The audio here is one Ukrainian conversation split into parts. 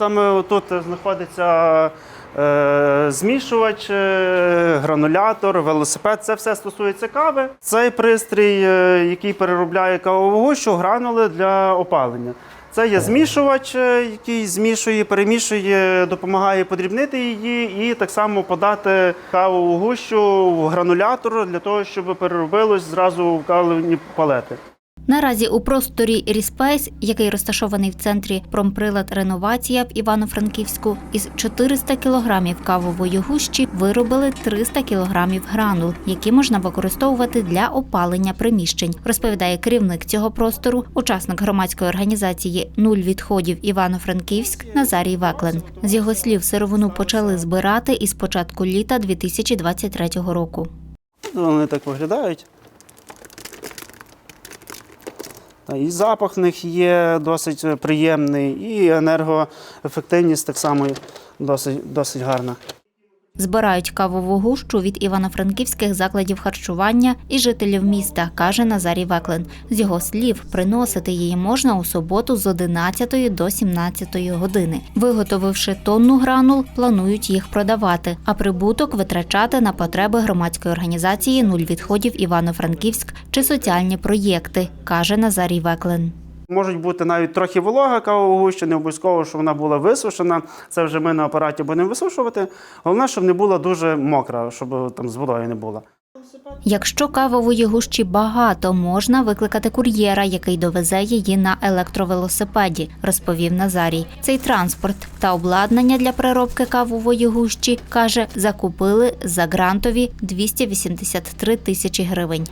Саме тут знаходиться е, змішувач, е, гранулятор, велосипед. Це все стосується кави. Цей пристрій, е, який переробляє кавову гущу, гранули для опалення. Це є змішувач, е, який змішує, перемішує, допомагає подрібнити її і так само подати кавову гущу в гранулятор для того, щоб переробилось зразу в кавові палети. Наразі у просторі Ріспейс, який розташований в центрі промприлад реновація в Івано-Франківську, із 400 кілограмів кавової гущі виробили 300 кілограмів гранул, які можна використовувати для опалення приміщень, розповідає керівник цього простору, учасник громадської організації Нуль відходів Івано-Франківськ Назарій Веклен. З його слів, сировину почали збирати із початку літа 2023 року. Вони так виглядають. Та, І запах в них є досить приємний, і енергоефективність так само досить, досить гарна. Збирають кавову гущу від івано-франківських закладів харчування і жителів міста, каже Назарій Веклен. З його слів, приносити її можна у суботу з 11 до 17 години. Виготовивши тонну гранул, планують їх продавати, а прибуток витрачати на потреби громадської організації Нуль відходів Івано-Франківськ чи соціальні проєкти, каже Назарій Веклен. Можуть бути навіть трохи волога кавового гуща, не обов'язково, щоб вона була висушена. Це вже ми на апараті будемо висушувати. Головне, щоб не була дуже мокра, щоб там з водою не була. Якщо кавової гущі багато, можна викликати кур'єра, який довезе її на електровелосипеді, розповів Назарій. Цей транспорт та обладнання для переробки кавової гущі каже, закупили за грантові 283 тисячі гривень.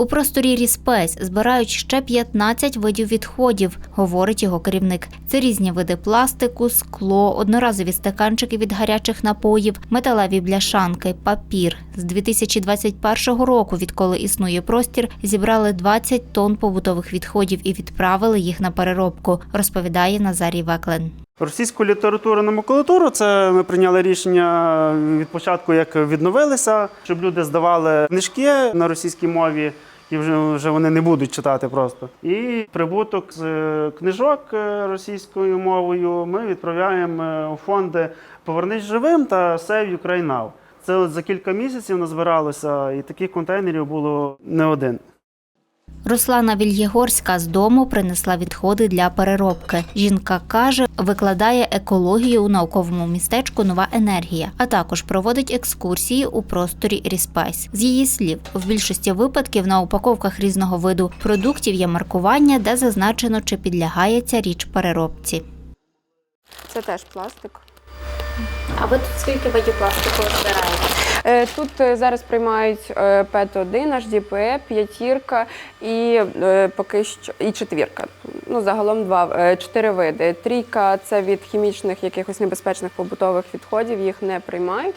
У просторі Ріспейс збирають ще 15 видів відходів, говорить його керівник. Це різні види пластику, скло, одноразові стаканчики від гарячих напоїв, металеві бляшанки, папір. З 2021 року, відколи існує простір, зібрали 20 тонн побутових відходів і відправили їх на переробку, розповідає Назарій Веклен. Російську літературу на макулатуру це ми прийняли рішення від початку, як відновилися, щоб люди здавали книжки на російській мові, і вже, вони не будуть читати просто. І прибуток з е, книжок е, російською мовою ми відправляємо е, у фонди Повернись живим та Save Ukraine Now. Це от за кілька місяців назбиралося, і таких контейнерів було не один. Руслана Вільєгорська з дому принесла відходи для переробки. Жінка каже, викладає екологію у науковому містечку Нова енергія, а також проводить екскурсії у просторі Ріспайс. З її слів, в більшості випадків на упаковках різного виду продуктів є маркування, де зазначено, чи підлягає ця річ переробці. Це теж пластик. А ви тут скільки видів пластику збираєте? Е, Тут е, зараз приймають е, ПЕТ-1, HDPE, п'ятірка і поки що і четвірка. Ну загалом два чотири види. Трійка це від хімічних якихось небезпечних побутових відходів, їх не приймають.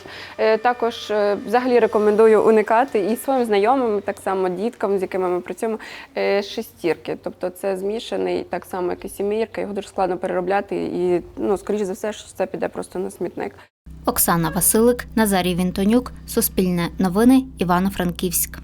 Також взагалі рекомендую уникати і своїм знайомим, так само діткам, з якими ми працюємо, шестірки. Тобто це змішаний, так само як і сімірка, його дуже складно переробляти, і ну скоріш за все, що це піде просто на смітник. Оксана Василик, Назарій Вінтонюк, Суспільне новини, Івано-Франківськ.